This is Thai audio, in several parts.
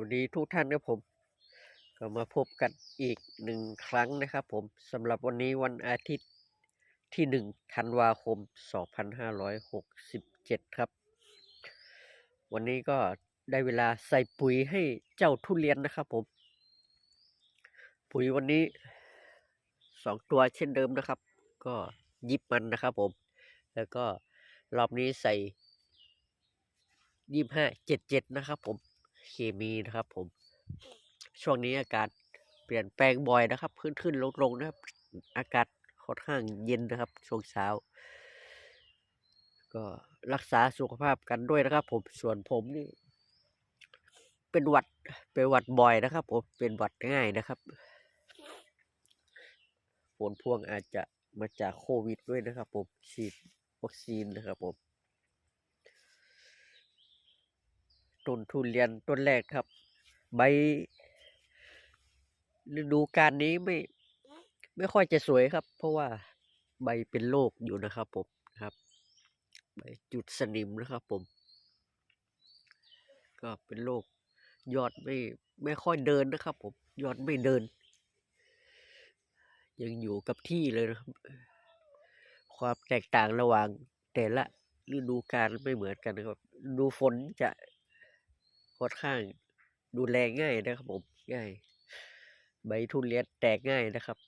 วัสดีทุกท่านครับผม ก็มาพบกันอีกหนึ่งครั้งนะครับผมสำหรับวันนี้วันอาทิตย์ที่หนึ่งธันวาคม 2567 ครับ วันนี้ก็ได้เวลาใส่ปุ๋ยให้เจ้าทุเรียนนะครับผม ปุ๋ยวันนี้สองตัวเช่นเดิมนะครับ ก็ยิบมันนะครับผม แล้วก็รอบนี้ใส่ยี่ห้าเจ็ดเจ็ดนะครับผม เคมีนะครับ ผม ช่วงนี้อากาศเปลี่ยนแปลงบ่อยนะครับ ขึ้นขึ้นลงลงนะครับ อากาศค่อนข้างเย็นนะครับ ช่วงเช้า ก็รักษาสุขภาพกันด้วยนะครับ ผมส่วนผมนี่ เป็นหวัดเป็นหวัดบ่อยนะครับ ผมเป็นหวัดง่ายนะครับผลพวงอาจจะมาจากโควิดด้วยนะครับ ผมฉีดวัคซีนนะครับผม ต้นทุเรียนต้นแรกครับ ใบฤดูกาลนี้ไม่ไม่ค่อยจะสวยครับ เพราะว่าใบเป็นโรคอยู่นะครับ ผมครับใบจุดสนิมนะครับ ผม ก็เป็นโรคยอดไม่ไม่ค่อยเดินนะครับ ผมยอดไม่เดิน ยังอยู่กับที่เลยนะครับ ความแตกต่างระหว่างแต่ละฤดูกาลไม่เหมือนกันนะครับฤดูฝนจะ ค่อนข้างดูแลง่ายนะครับผมง่าย ใบทุเรียนแตกง่ายนะครับ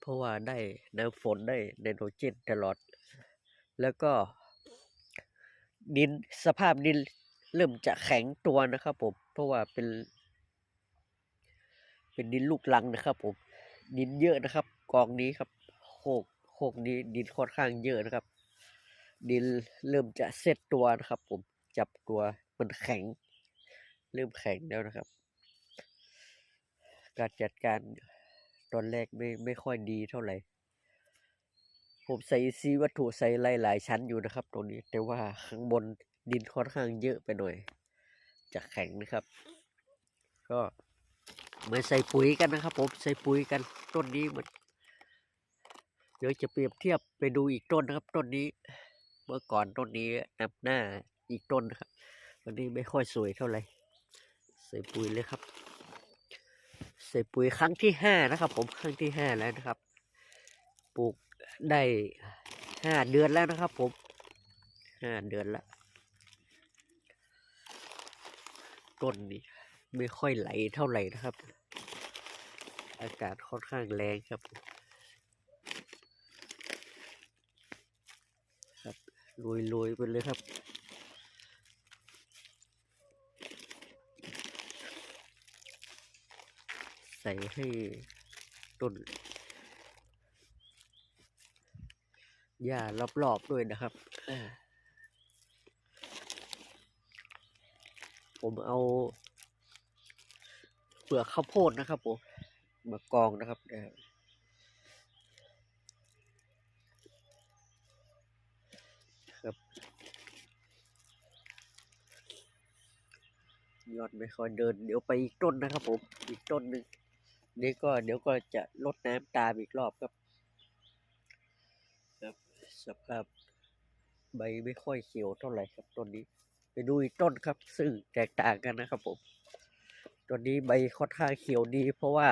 เพราะว่าได้น้ำฝนได้ไนโตรเจนตลอด แล้วก็ดินสภาพดินเริ่มจะแข็งตัวนะครับผมเพราะว่าเป็น เป็นดินลูกลังนะครับผมดินเยอะนะครับ กองนี้ครับโคกโคกนี้ดินค่อนข้างเยอะนะครับ ดินเริ่มจะเซตตัวนะครับ ผมจับตัวมันแข็ง เริ่มแข็งแล้วนะครับ การจัดการตอนแรกไม่ไม่ค่อยดีเท่าไหร่ ผมใส่ซีวัตถุใส่หลายหลายชั้นอยู่นะครับตรงนี้แต่ว่าข้างบนดินค่อนข้างเยอะไปหน่อยจะแข็งนะครับ ก็เหมือนใส่ปุ๋ยกันนะครับ ผมใส่ปุ๋ยกันต้นนี้มันเดี๋ยวจะเปรียบเทียบไปดูอีกต้นนะครับต้นนี้ เมื่อก่อนต้นนี้นำหน้าอีกต้นนะครับวันนี้ไม่ค่อยสวยเท่าไหร่ ใส่ปุ๋ยเลยครับ ใส่ปุ๋ยครั้งที่ห้านะครับ ผมครั้งที่ห้าแล้วนะครับ ปลูกได้ห้าเดือนแล้วนะครับ ผมห้าเดือนละต้นนี้ไม่ค่อยไหลเท่าไหร่นะครับ อากาศค่อนข้างแรงครับครับโรยๆไปเลยครับ ใส่ให้ต้นหญ้ารอบๆด้วยนะครับ ผมเอาเปลือกข้าวโพดนะครับผมมากองนะครับครับยอดไม่ค่อยเดิน เดี๋ยวไปอีกต้นนะครับผม อีกต้นหนึ่ง นี่ก็เดี๋ยวก็จะลดน้ำตามอีกรอบครับครับสภาพใบไม่ค่อยเขียวเท่าไหร่ครับต้นนี้ ไปดูอีกต้นครับ ซึ่งแตกต่างกันนะครับผมต้นนี้ใบค่อนข้างเขียวดี เพราะว่า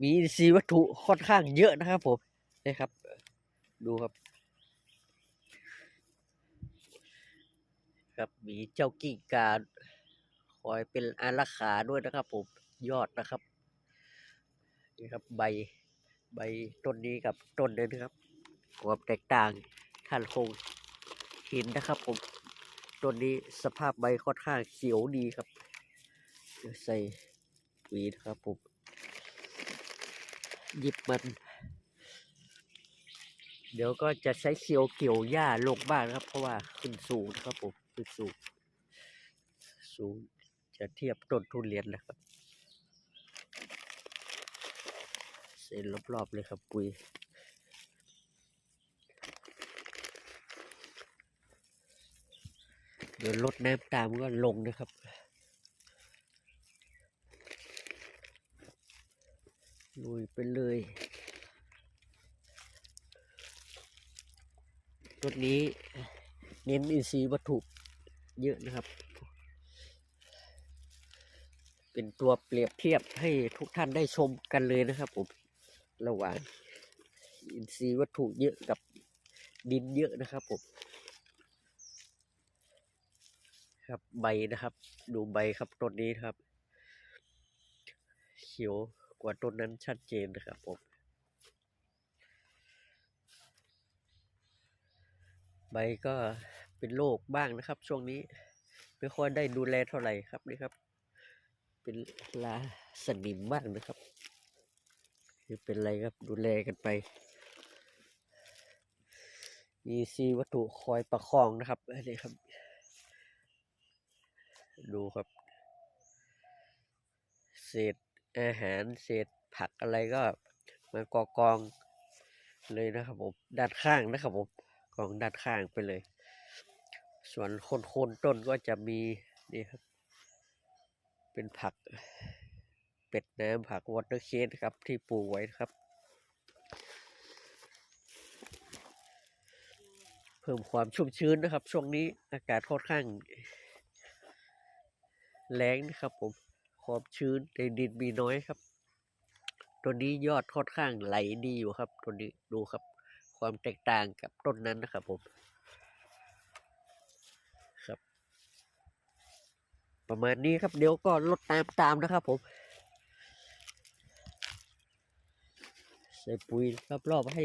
มีอินทรีย์วัตถุค่อนข้างเยอะนะครับผมนะครับ ดูครับ ครับมีเจ้ากิ้งกา คอยเป็นอารักขาด้วยนะครับผมยอดนะครับนี่ครับใบใบต้นนี้กับต้นนี้นะครับความแตกต่างท่านคงเห็นนะครับผมต้นนี้สภาพใบค่อนข้างเขียวดีครับใส่ปุ๋ยนะครับผมหยิบมัน เดี๋ยวก็จะใช้เคียวเกี่ยวหญ้าลงบ้างนะครับ เพราะว่าขึ้นสูงนะครับผมขึ้นสูงสูง จะเทียบต้นทุเรียนนะครับเส้นรอบๆเลยครับปุ๋ยเดี๋ยวลดน้ำตามก็ลงนะครับลุยไปเลยต้นนี้เน้นอินทรีย์วัตถุเยอะนะครับ เป็นตัวเปรียบเทียบให้ทุกท่านได้ชมกันเลยนะครับผมระหว่างอินทรีย์วัตถุเยอะกับดินเยอะนะครับผมครับใบนะครับ ดูใบครับต้นนี้ครับ เขียวกว่าต้นนั้นชัดเจนนะครับผมใบก็เป็นโรคบ้างนะครับ ช่วงนี้ไม่ค่อยได้ดูแลเท่าไหร่ครับนี่ครับ เป็นลาสนิมบ้างนะครับคือเป็นไรครับดูแลกันไป มีซีวัตถุคอยประคองนะครับอันนี้ครับ ดูครับ เศษอาหารเศษผักอะไรก็มากองกองเลยนะครับผมด้านข้างนะครับผมกองด้านข้างไปเลย ส่วนโคนโคนต้นก็จะมีนี่ครับ เป็นผัก เป็ดน้ำผักวอเตอร์เคสครับ ที่ปลูกไว้นะครับ เพิ่มความชุ่มชื้นนะครับ ช่วงนี้อากาศค่อนข้างแรงนะครับผมความชื้นในดินมีน้อยครับ ตัวนี้ยอดค่อนข้างไหลดีอยู่ครับ ตัวนี้ดูครับ ความแตกต่างกับต้นนั้นนะครับผม ครับ ประมาณนี้ครับ เดี๋ยวก็ลดตามตามนะครับผมใส่ปุ๋ยรอบๆให้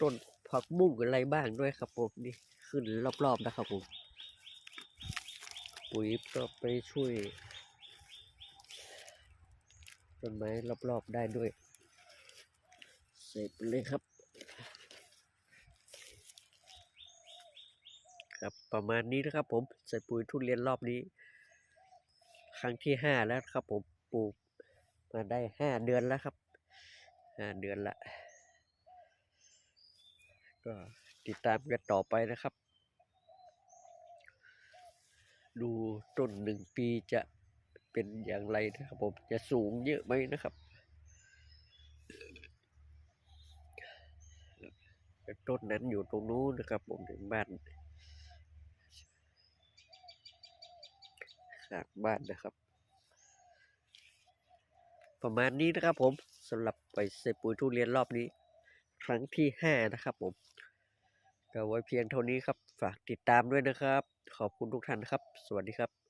ต้นผักบุ้งอะไรบ้างด้วยครับผมนี่ขึ้นรอบๆนะครับผมปุ๋ยก็ไปช่วยต้นไม้รอบๆได้ด้วยใส่ไปเลยครับ ครับ ประมาณนี้นะครับ ผมใส่ปุ๋ยทุเรียนรอบนี้ ครั้งที่ห้าแล้วครับ ผมปลูกมาได้ห้าเดือนแล้วครับห้าเดือนละก็ติดตามกันต่อไปนะครับ ดูต้นหนึ่งปีจะเป็นอย่างไรนะครับผมจะสูงเยอะไหมนะครับต้นนั้นอยู่ตรงนู้นนะครับผมถึงบ้าน ข้างบ้านนะครับ ประมาณนี้นะครับผมสำหรับไปใส่ปุ๋ยทุเรียนรอบนี้ ครั้งที่ห้านะครับผมก็ไว้เพียงเท่านี้ครับ ฝากติดตามด้วยนะครับ ขอบคุณทุกท่านครับ สวัสดีครับ